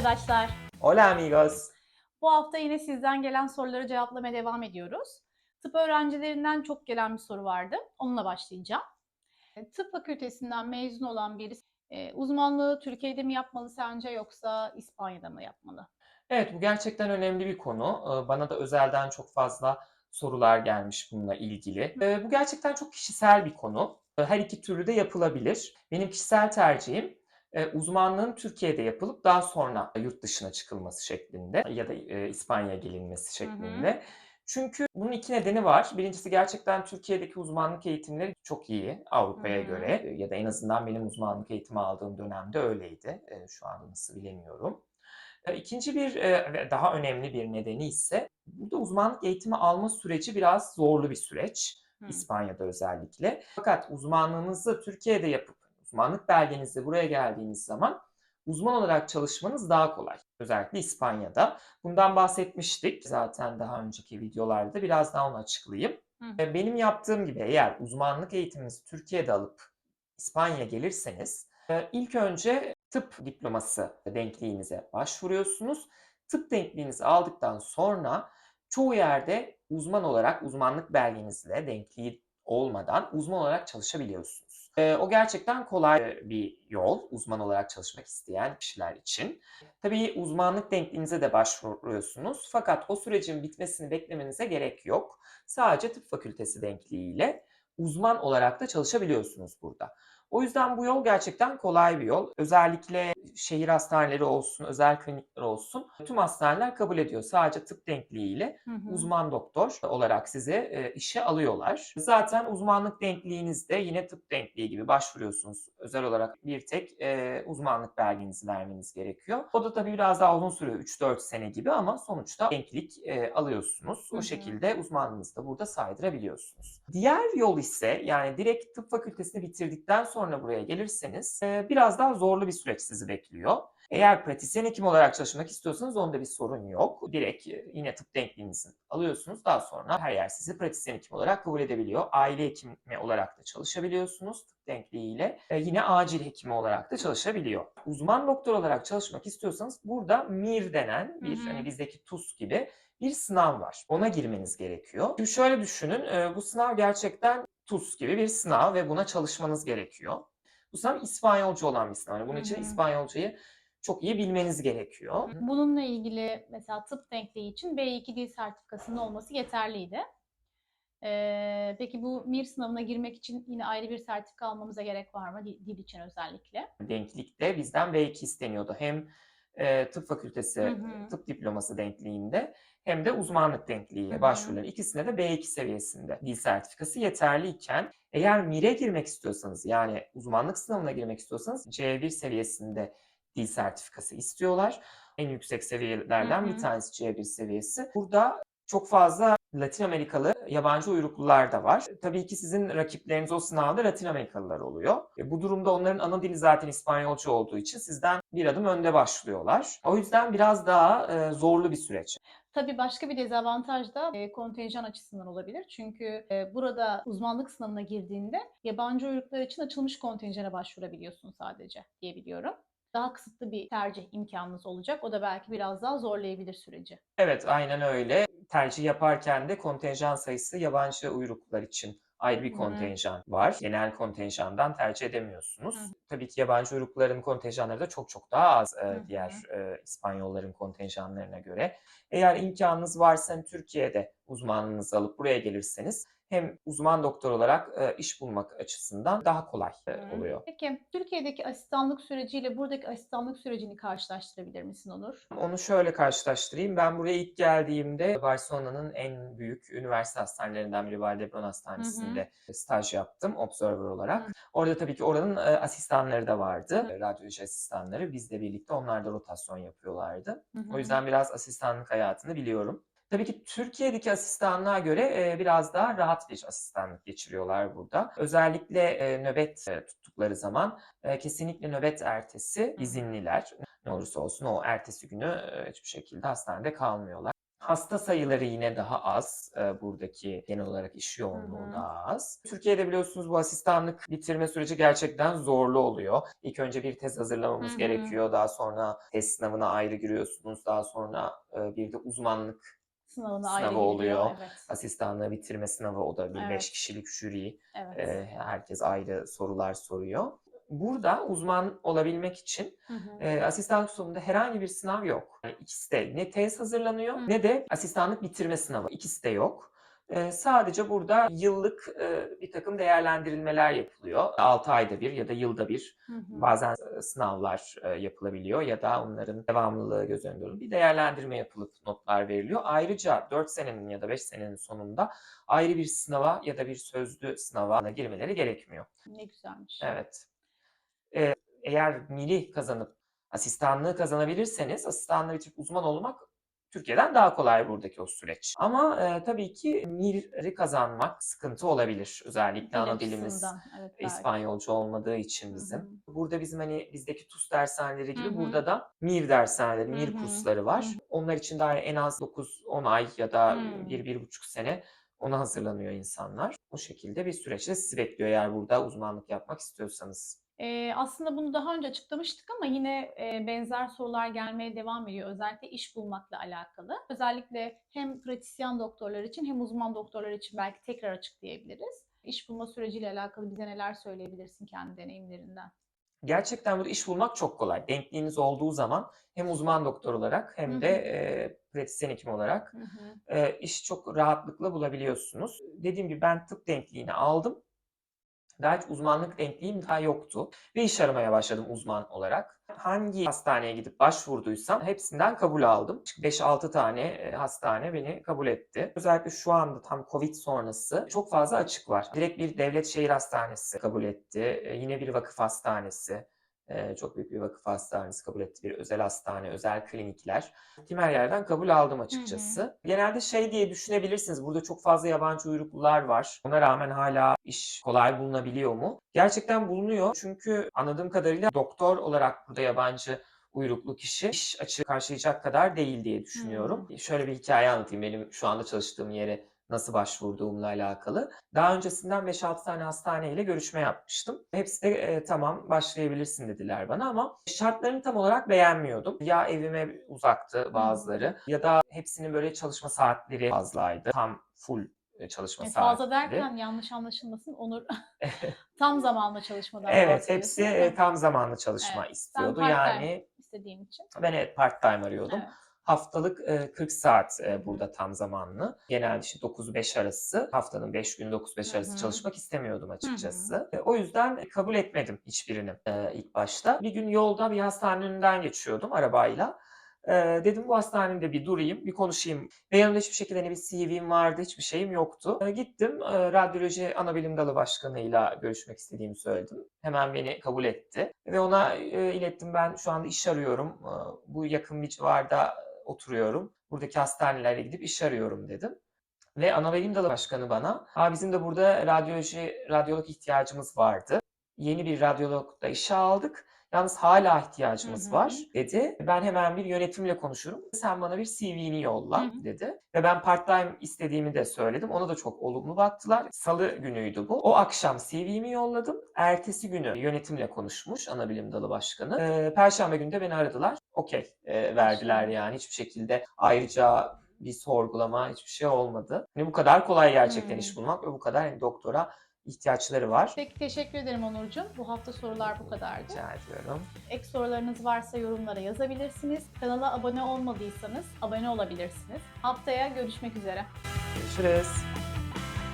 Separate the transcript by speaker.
Speaker 1: arkadaşlar.
Speaker 2: Hola amigos.
Speaker 1: Bu hafta yine sizden gelen soruları cevaplamaya devam ediyoruz. Tıp öğrencilerinden çok gelen bir soru vardı. Onunla başlayacağım. E, Tıp fakültesinden mezun olan birisi e, uzmanlığı Türkiye'de mi yapmalı sence yoksa İspanya'da mı yapmalı?
Speaker 2: Evet bu gerçekten önemli bir konu. Ee, Bana da özelden çok fazla sorular gelmiş bununla ilgili. Bu gerçekten çok kişisel bir konu. Her iki türlü de yapılabilir. Benim kişisel tercihim e, uzmanlığın Türkiye'de yapılıp daha sonra yurt dışına çıkılması şeklinde ya da e, İspanya'ya gelinmesi
Speaker 1: Hı hı.
Speaker 2: şeklinde. Çünkü bunun iki nedeni var. Birincisi gerçekten Türkiye'deki uzmanlık eğitimleri çok iyi Avrupa'ya
Speaker 1: Hı hı.
Speaker 2: göre ya da en azından benim uzmanlık eğitimi aldığım dönemde öyleydi. E, Şu anda nasıl bilemiyorum. E, İkinci bir e, ve daha önemli bir nedeni ise burada uzmanlık eğitimi alma süreci biraz zorlu bir süreç.
Speaker 1: Hı.
Speaker 2: İspanya'da özellikle. Fakat uzmanlığınızı Türkiye'de yapıp uzmanlık belgenizle buraya geldiğiniz zaman uzman olarak çalışmanız daha kolay. Özellikle İspanya'da. Bundan bahsetmiştik zaten daha önceki videolarda. Biraz daha onu açıklayayım.
Speaker 1: Hı.
Speaker 2: E, Benim yaptığım gibi eğer uzmanlık eğitiminizi Türkiye'de alıp İspanya'ya gelirseniz e, ilk önce tıp diploması denkliğinize başvuruyorsunuz. Tıp denkliğinizi aldıktan sonra çoğu yerde uzman olarak uzmanlık belgenizle denkliği olmadan uzman olarak çalışabiliyorsunuz. E, o gerçekten kolay bir yol uzman olarak çalışmak isteyen kişiler için. Tabii uzmanlık denkliğinize de başvuruyorsunuz fakat o sürecin bitmesini beklemenize gerek yok. Sadece tıp fakültesi denkliğiyle uzman olarak da çalışabiliyorsunuz burada. O yüzden bu yol gerçekten kolay bir yol. Özellikle şehir hastaneleri olsun, özel klinikler olsun tüm hastaneler kabul ediyor. Sadece tıp denkliğiyle
Speaker 1: Hı hı.
Speaker 2: uzman doktor olarak size e, işe alıyorlar. Zaten uzmanlık denkliğinizde yine tıp denkliği gibi başvuruyorsunuz. Özel olarak bir tek e, uzmanlık belgenizi vermeniz gerekiyor. O da tabii biraz daha uzun sürüyor 3-4 sene gibi ama sonuçta denklik e, alıyorsunuz.
Speaker 1: Hı
Speaker 2: O
Speaker 1: hı.
Speaker 2: şekilde uzmanlığınızı da burada saydırabiliyorsunuz. Diğer yol ise yani direkt tıp fakültesini bitirdikten sonra buraya gelirseniz e, biraz daha zorlu bir süreç sizi bekliyor. Eğer pratisyen hekim olarak çalışmak istiyorsanız onda bir sorun yok. Direkt e, yine tıp denkliğinizi alıyorsunuz. Daha sonra her yer sizi pratisyen hekim olarak kabul edebiliyor. Aile hekimi olarak da çalışabiliyorsunuz tıp denkliğiyle. E, yine acil hekimi olarak da çalışabiliyor. Uzman doktor olarak çalışmak istiyorsanız burada MIR denen bir
Speaker 1: hı.
Speaker 2: hani bizdeki TUS gibi bir sınav var. Ona girmeniz gerekiyor. Şimdi şöyle düşünün, e, bu sınav gerçekten TUS gibi bir sınav ve buna çalışmanız gerekiyor. Bu sınav İspanyolca olan bir sınav. Yani bunun için. İspanyolcayı çok iyi bilmeniz gerekiyor.
Speaker 1: Bununla ilgili mesela tıp denkliği için B2 dil sertifikasının olması yeterliydi. Ee, peki bu MIR sınavına girmek için yine ayrı bir sertifika almamıza gerek var mı? Dil için özellikle.
Speaker 2: Denklikte bizden B2 isteniyordu. Hem e, tıp fakültesi
Speaker 1: Hı hı.
Speaker 2: tıp diploması denkliğinde hem de uzmanlık
Speaker 1: Hı
Speaker 2: denkliğiyle
Speaker 1: hı.
Speaker 2: başvuruları ikisine de B2 seviyesinde dil sertifikası yeterliyken eğer MIR'e girmek istiyorsanız yani uzmanlık sınavına girmek istiyorsanız C1 seviyesinde dil sertifikası istiyorlar. En yüksek
Speaker 1: Hı
Speaker 2: seviyelerden bir
Speaker 1: hı.
Speaker 2: tanesi C1 seviyesi. Burada çok fazla Latin Amerikalı yabancı uyruklular da var. Tabii ki sizin rakipleriniz o sınavda Latin Amerikalılar oluyor. E, bu durumda onların ana dili zaten İspanyolca olduğu için sizden bir adım önde başlıyorlar. O yüzden biraz daha e, zorlu bir süreç.
Speaker 1: Tabii başka bir dezavantaj da e, kontenjan açısından olabilir. Çünkü e, burada uzmanlık sınavına girdiğinde yabancı uyruklar için açılmış kontenjana başvurabiliyorsun sadece diyebiliyorum. Daha kısıtlı bir tercih imkanınız olacak. O da belki biraz daha zorlayabilir süreci.
Speaker 2: Evet, aynen öyle. Tercih yaparken de kontenjan sayısı yabancı uyruklular için ayrı bir
Speaker 1: Hı hı.
Speaker 2: kontenjan var. Genel kontenjandan tercih edemiyorsunuz.
Speaker 1: Hı.
Speaker 2: Tabii ki yabancı uyrukluların kontenjanları da çok çok daha az e,
Speaker 1: Hı
Speaker 2: diğer e, İspanyolların kontenjanlarına göre. Eğer imkanınız varsa hem Türkiye'de uzmanlığınızı alıp buraya gelirseniz hem uzman doktor olarak e, iş bulmak açısından daha kolay e,
Speaker 1: Hı.
Speaker 2: oluyor.
Speaker 1: Peki Türkiye'deki asistanlık süreciyle buradaki asistanlık sürecini karşılaştırabilir misin Onur?
Speaker 2: Onu şöyle karşılaştırayım. Ben buraya ilk geldiğimde Barcelona'nın en büyük üniversite hastanelerinden biri Valdebron
Speaker 1: Hı hı.
Speaker 2: Hastanesi'nde staj yaptım observer olarak.
Speaker 1: Hı.
Speaker 2: Orada tabii ki oranın e, asistanları da vardı. E, Radyoloji asistanları. Bizle birlikte onlar da rotasyon yapıyorlardı.
Speaker 1: Hı
Speaker 2: O
Speaker 1: hı.
Speaker 2: yüzden biraz asistanlık hayatını biliyorum. Tabii ki Türkiye'deki asistanlığa göre e, biraz daha rahat bir asistanlık geçiriyorlar burada. Özellikle e, nöbet e, tuttukları zaman kesinlikle nöbet ertesi izinliler. Ne olursa olsun o ertesi günü hiçbir şekilde hastanede kalmıyorlar. Hasta sayıları yine daha az. Buradaki genel olarak iş yoğunluğu
Speaker 1: hı.
Speaker 2: daha az. Türkiye'de biliyorsunuz bu asistanlık bitirme süreci gerçekten zorlu oluyor. İlk önce bir tez hazırlamamız
Speaker 1: hı.
Speaker 2: gerekiyor. Daha sonra test sınavına ayrı giriyorsunuz. Daha sonra, bir de uzmanlık
Speaker 1: Sınavına ayrı
Speaker 2: sınavı oluyor.
Speaker 1: Evet.
Speaker 2: Asistanlığı bitirme sınavı o da bir 5
Speaker 1: Evet.
Speaker 2: kişilik jüri.
Speaker 1: Evet.
Speaker 2: Eee, herkes ayrı sorular soruyor. Burada uzman olabilmek için,
Speaker 1: Hı hı.
Speaker 2: eee, asistanlık sonunda herhangi bir sınav yok. Yani ikisi de ne tez hazırlanıyor
Speaker 1: Hı.
Speaker 2: ne de asistanlık bitirme sınavı. İkisi de yok. Sadece burada yıllık, eee, birtakım değerlendirilmeler yapılıyor. 6 ayda bir ya da yılda bir
Speaker 1: Hı hı.
Speaker 2: bazen, sınavlar, yapılabiliyor ya da onların devamlılığı göz önünde alınıp bir değerlendirme yapılıp notlar veriliyor. Ayrıca 4 senenin ya da 5 senenin sonunda ayrı bir sınava ya da bir sözlü sınava girmeleri gerekmiyor.
Speaker 1: Ne güzelmiş.
Speaker 2: Evet. Eğer MİL'i kazanıp asistanlığı kazanabilirseniz asistanlığı bitirip uzman olmak Türkiye'den daha kolay buradaki o süreç. Ama, eee, tabii ki MİL'i kazanmak sıkıntı olabilir. Özellikle
Speaker 1: Dil
Speaker 2: ana dilimiz.
Speaker 1: Evet, belki.
Speaker 2: İspanyolca olmadığı için bizim.
Speaker 1: hı.
Speaker 2: Burada bizim, hani, bizdeki TUS dershaneleri gibi
Speaker 1: hı.
Speaker 2: burada da MİR dershaneleri, MİR kursları var.
Speaker 1: hı.
Speaker 2: Onlar için de en az 9-10 ay ya da
Speaker 1: Hımm.
Speaker 2: 1-1,5 sene ona hazırlanıyor insanlar. O şekilde bir süreç de sizi bekliyor eğer burada uzmanlık yapmak istiyorsanız.
Speaker 1: Eee, aslında bunu daha önce açıklamıştık ama yine, eee, benzer sorular gelmeye devam ediyor. Özellikle iş bulmakla alakalı. Özellikle hem pratisyen doktorlar için hem uzman doktorlar için belki tekrar açıklayabiliriz. İş bulma süreciyle alakalı bize neler söyleyebilirsin kendi deneyimlerinden?
Speaker 2: Gerçekten burada iş bulmak çok kolay. Denkliğiniz olduğu zaman hem uzman doktor olarak hem de, eee, pratisyen hekim olarak, eee, işi çok rahatlıkla bulabiliyorsunuz. Dediğim gibi ben tıp denkliğini aldım. Daha hiç uzmanlık denkliğim daha yoktu ve iş aramaya başladım uzman olarak. Hangi hastaneye gidip başvurduysam hepsinden kabul aldım. 5-6 tane, eee, hastane beni kabul etti. Özellikle şu anda tam COVID sonrası çok fazla açık var. Direkt bir devlet şehir hastanesi kabul etti. Eee, yine bir vakıf hastanesi, çok büyük bir vakıf hastanesi kabul etti. Bir özel hastane, özel klinikler. Gittiğim her yerden kabul aldım
Speaker 1: Hı hı.
Speaker 2: açıkçası. Genelde şey diye düşünebilirsiniz, burada çok fazla yabancı uyruklular var. Ona rağmen hâlâ iş kolay bulunabiliyor mu? Gerçekten bulunuyor. Çünkü anladığım kadarıyla doktor olarak burada yabancı uyruklu kişi iş açığı karşılayacak kadar değil diye düşünüyorum.
Speaker 1: Hımm.
Speaker 2: Şöyle bir hikâye anlatayım benim şu anda çalıştığım yere nasıl başvurduğumla alakalı. Daha öncesinden 5-6 tane hastaneyle görüşme yapmıştım. Hepsi de, eee, "Tamam, başlayabilirsin." dediler bana ama şartlarını tam olarak beğenmiyordum. Ya evime uzaktı bazıları ya da hepsinin böyle çalışma saatleri fazlaydı. Tam full, eee, çalışma
Speaker 1: E, fazla
Speaker 2: saatleri.
Speaker 1: derken yanlış anlaşılmasın, Onur tam zamanlı çalışmadan
Speaker 2: Evet, hepsi,
Speaker 1: Heh.
Speaker 2: tam zamanlı çalışma
Speaker 1: Evet.
Speaker 2: İstiyordu. Yani
Speaker 1: istediğin için.
Speaker 2: ben evet part-time arıyordum.
Speaker 1: Evet.
Speaker 2: Haftalık, eee, 40 saat, burada tam zamanlı. Genelde işte 9-5 arası, haftanın 5 günü 9-5
Speaker 1: Hı
Speaker 2: arası çalışmak istemiyordum açıkçası. Eee, o yüzden kabul etmedim hiçbirini, ilk başta. Bir gün yolda bir hastanenin önünden geçiyordum arabayla. Dedim bu hastanede bir durayım, bir konuşayım ve yanımda hiçbir şekilde ne bir CV'm vardı, hiçbir şeyim yoktu. Gittim, radyoloji anabilim dalı başkanıyla görüşmek istediğimi söyledim. Hemen beni kabul etti ve ona, ilettim. Ben şu anda iş arıyorum. Bu yakın bir civarda oturuyorum. Buradaki hastanelere gidip iş arıyorum dedim ve anabilim dalı başkanı bana, "A, bizim de burada radyoloji radyolog ihtiyacımız vardı. Yeni bir radyolog da işe aldık. Yalnız
Speaker 1: Hı
Speaker 2: ihtiyacımız
Speaker 1: hı.
Speaker 2: var." dedi. "Ben hemen bir yönetimle konuşurum. Sen bana bir CV'ni yolla."
Speaker 1: hı.
Speaker 2: dedi ve ben part-time istediğimi de söyledim. Ona da çok olumlu baktılar. Salı günüydü bu. O akşam CV'mi yolladım. Ertesi günü yönetimle konuşmuş anabilim dalı başkanı. Eee, perşembe günü de beni aradılar. Okay, eee, verdiler yani. Hiçbir şekilde ayrıca bir sorgulama, hiçbir şey olmadı. Hani bu kadar kolay gerçekten iş
Speaker 1: Hımm.
Speaker 2: bulmak ve bu kadar, hani, doktora ihtiyaçları var.
Speaker 1: Peki, teşekkür ederim Onurcuğum. Bu hafta sorular bu kadardı.
Speaker 2: Rica ediyorum.
Speaker 1: Ek sorularınız varsa yorumlara yazabilirsiniz. Kanala abone olmadıysanız abone olabilirsiniz. Haftaya görüşmek üzere.
Speaker 2: Görüşürüz.